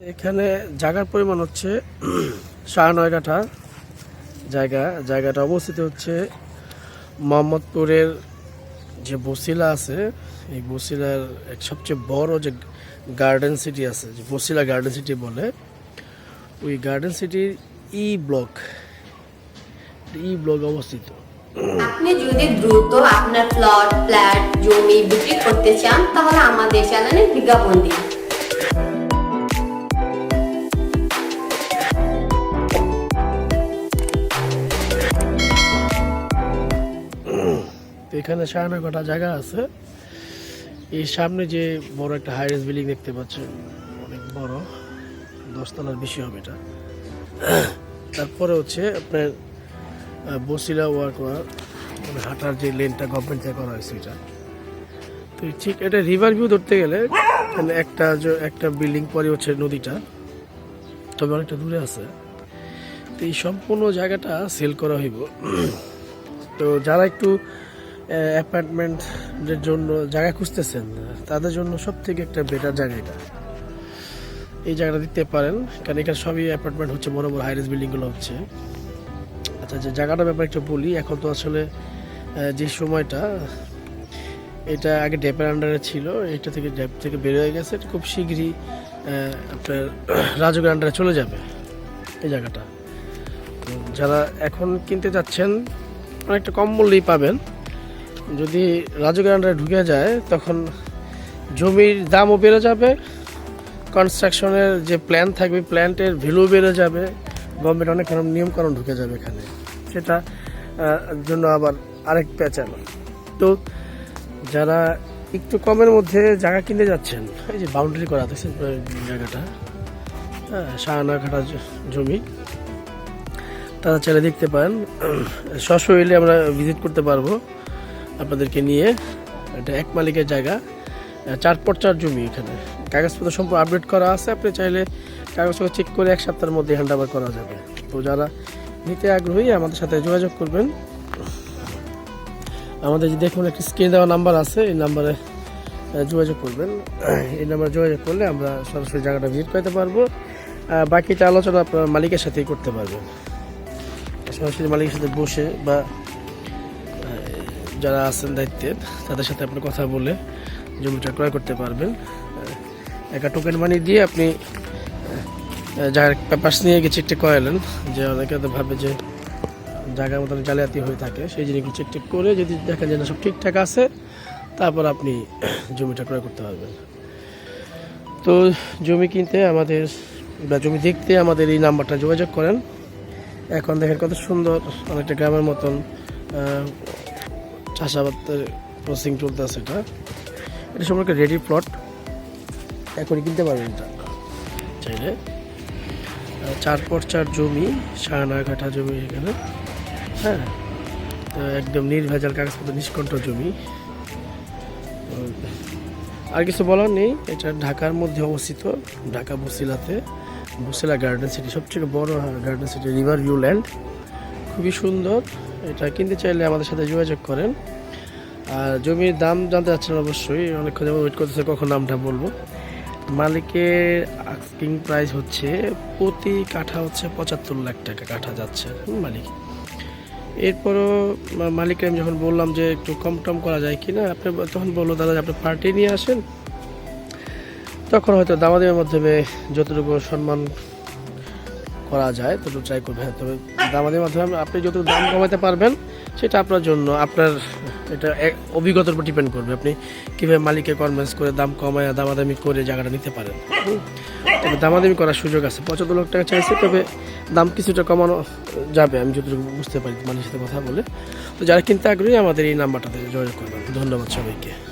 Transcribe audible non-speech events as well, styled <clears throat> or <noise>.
এখানে জায়গার পরিমাণ হচ্ছে সাড়ে নয় কাঠা জায়গা। জায়গাটা অবস্থিত হচ্ছে মোহাম্মদপুরের যে বসিলা আছে, এই বসিলার এক সবচেয়ে বড় যে গার্ডেন সিটি আছে, যে বসিলা গার্ডেন সিটি বলে, ওই গার্ডেন সিটির ই ব্লক ই ব্লক অবস্থিত। আপনি যদি দ্রুত আপনার প্লট, ফ্ল্যাট, জমি বিক্রি করতে চান, তাহলে আমাদের চ্যানেলে বিজ্ঞাপন দিন। এখানে সাড়ে কটা জায়গা আছে। এই সামনে যে বড় একটা হাইরেস বিল্ডিং দেখতে পাচ্ছেন, অনেক বড়, দশতলার বেশি হবে এটা। তারপরে হচ্ছে আপনার বসিলা ওয়ার্ক মানে হাঁটার যে লেনটা গভর্নমেন্ট থেকে করা হয়েছে এটা। তো ঠিক এটা রিভার ভিউ ধরতে গেলে মানে একটা একটা বিল্ডিং পরে হচ্ছে নদীটা, তবে অনেকটা দূরে আছে। তো এই সম্পূর্ণ জায়গাটা সেল করা হইব। তো যারা একটু অ্যাপার্টমেন্টের জন্য জায়গা খুঁজতেছেন, তাদের জন্য সব থেকে একটা বেটার জায়গা এটা। এই জায়গাটা দিতে পারেন। কারণ এখানে সবই অ্যাপার্টমেন্ট হচ্ছে, বড় বড় হাইরেস বিল্ডিংগুলো হচ্ছে। আচ্ছা যে জায়গাটার ব্যাপারে একটু বলি, এখন তো আসলে যে সময়টা, এটা আগে ড্যাপের আন্ডারে ছিল, এটা থেকে ড্যাপ থেকে বের হয়ে গেছে। খুব শীঘ্রই আপনার <clears throat> রাজকের আন্ডারে চলে যাবে, এই জায়গাটা। যারা এখন কিনতে যাচ্ছেন অনেকটা কম মূল্যেই পাবেন। যদি রাজকের ঢুকে যায়, তখন জমির দামও বেড়ে যাবে কনস্ট্রাকশনের যে প্ল্যান থাকবে প্ল্যান্টের ভ্যালু বেড়ে যাবে গভর্নমেন্ট অনেক রকম নিয়মকানুন ঢুকে যাবে এখানে। সেটা জন্য আবার আরেক পেঁচাল তো যারা একটু কমের মধ্যে জায়গা কিনতে যাচ্ছেন, এই যে বাউন্ডারি করা, দেখছেন জায়গাটা? হ্যাঁ সাহানা কাটা জমি। তারা চাইলে দেখতে পারেন। <clears throat> সশরীরে আমরা ভিজিট করতে পারব। আপনাদেরকে নিয়ে এটা এক মালিকের জায়গা চার পর চার জমি এখানে। কাগজপত্র সম্পূর্ণ আপডেট করা আছে, আপনি চাইলে কাগজপত্র চেক করে এক সপ্তাহের মধ্যে হ্যান্ড ওভার করা যাবে। তো যারা নিতে আগ্রহী, আমাদের সাথে যোগাযোগ করবেন। আমাদের যে দেখুন, একটি স্ক্রিন দেওয়া নাম্বার আছে, এই নাম্বারে যোগাযোগ করবেন। এই নাম্বারে যোগাযোগ করলে আমরা সরাসরি জায়গাটা ভিজিট করতে পারব। বাকিটা আলোচনা আপনার মালিকের সাথেই করতে পারবেন। সরাসরি মালিকের সাথে বসে বা যারা আছেন দায়িত্বে, তাদের সাথে আপনি কথা বলে জমিটা ক্রয় করতে পারবেন। একা টোকেন মানি দিয়ে আপনি যার পেপার্স নিয়ে গিয়ে চেকটা করালেন, যে অনেকে তো ভাবে যে জায়গার মতন জালিয়াতি হয়ে থাকে, সেই জিনিসগুলো চেক টেক করে যদি দেখেন যে না সব ঠিকঠাক আছে, তারপর আপনি জমিটা ক্রয় করতে পারবেন। তো জমি কিনতে আমাদের বা জমি দেখতে আমাদের এই নাম্বারটা যোগাযোগ করেন। এখন দেখেন কত সুন্দর, অনেকটা গ্রামের মতন চাষাবাদের প্রসেসিং চলতেছে এটা। এটা সম্পর্কে রেডি প্লট এখনই কিনতে পারবেন এটা। চাইলে চার পর চার জমি সাড়ে নয় কাঠা জমি এখানে। হ্যাঁ একদম নির্ভেজাল কাগজপত্র, নিষ্কণ্ঠ জমি। আর কিছু বলার নেই। এটা ঢাকার মধ্যে অবস্থিত, ঢাকা বসিলাতে। বসিলা গার্ডেন সিটি সবচেয়ে বড় garden city river view land খুবই সুন্দর। এটা কিনতে চাইলে আমাদের সাথে যোগাযোগ করেন। আর জমির দাম জানতে চাচ্ছেন অবশ্যই, অনেকক্ষণ যাব ওয়েট করতেছে, কখন নামটা বলব। মালিকের আস্কিং প্রাইস হচ্ছে, প্রতি কাঠা হচ্ছে পঁচাত্তর লাখ টাকা কাঠা যাচ্ছে মালিক। এরপরও মালিককে আমি যখন বললাম যে একটু কম টম করা যায় কি না আপনি তখন বলল, দাদা, আপনি পার্টি নিয়ে আসেন। তখন হয়তো দামাদামের মাধ্যমে যতটুকু সম্মান করা যায় ততটুকু ট্রাই করবে হ্যাঁ তবে দামাদের মাধ্যমে আপনি যতটুকু দাম কমাতে পারবেন, সেটা আপনার জন্য আপনার এটা অভিজ্ঞতার উপর ডিপেন্ড করবে। আপনি কীভাবে মালিককে কনভিন্স করে দাম কমায় দামাদামি করে জায়গাটা নিতে পারেন। তবে দামাদামি করার সুযোগ আছে। পঁচাত্তর লাখ টাকা চাইছে, তবে দাম কিছুটা কমানো যাবে। আমি যতটুকু বুঝতে পারি, মালিকের সাথে কথা বলে। তো যারা কিনতে আগ্রহী, আমাদের এই নাম্বারটাতে যোগাযোগ করবেন। ধন্যবাদ সবাইকে।